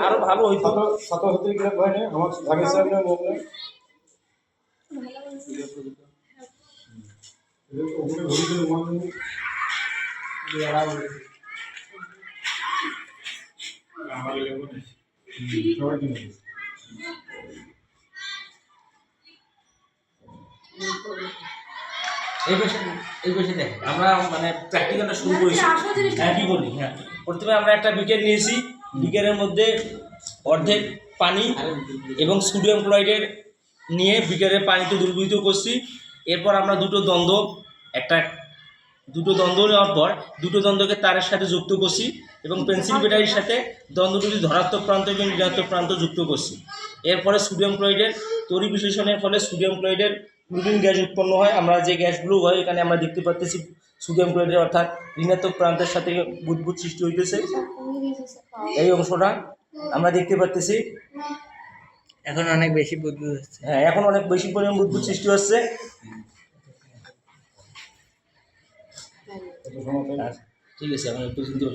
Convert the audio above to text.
আরও ভালো হইতো। ছাত্র ছাত্রছাত্রী কিনা ভয় নেই আমার ভাগের সাহেব না মোমনে ওখানে ঘুরে মন সবাই কিনে এই বসে এই বসে দেখ আমরা মানে প্র্যাকটিক্যালটা শুরু করেছি। হ্যাঁ কি বলি? হ্যাঁ। প্রথমে আমরা একটা বিকেট নিয়েছি। বিকেটের মধ্যে অর্ধেক পানি এবং সোডিয়াম ক্লোরাইডের নিয়ে বিকেটের পানিতে দ্রবীভূত করছি। এরপর আমরা দুটো দ্বন্দ্ব, একটা দুটো দ্বন্দ্ব নেওয়ার পর দুটো দ্বন্দ্বকে তারের সাথে যুক্ত করছি এবং পেন্সিল ব্যাটারির সাথে দ্বন্দ্ব দুটি ধনাত্মক প্রান্ত এবং ঋণাত্মক প্রান্ত যুক্ত করছি। এরপরে সোডিয়াম ক্লোরাইডের তরি বিশ্লেষণের ফলে সোডিয়াম ক্লোরাইডের ক্লোরিন গ্যাস উৎপন্ন হয়। আমরা যে গ্যাসগুলো হয়, এখানে আমরা দেখতে পাচ্ছি সোডিয়াম ক্লোরাইডের অর্থাৎ ঋণাত্মক প্রান্তের সাথে বুদবুদ সৃষ্টি হইতেছে। এই অংশটা আমরা দেখতে পাচ্ছি এখন অনেক বেশি বুদ্বুদ হচ্ছে। হ্যাঁ এখন অনেক বেশি পরিমাণ বুদবুদ সৃষ্টি হচ্ছে। ঠিক আছে এখন একটু চিন্তা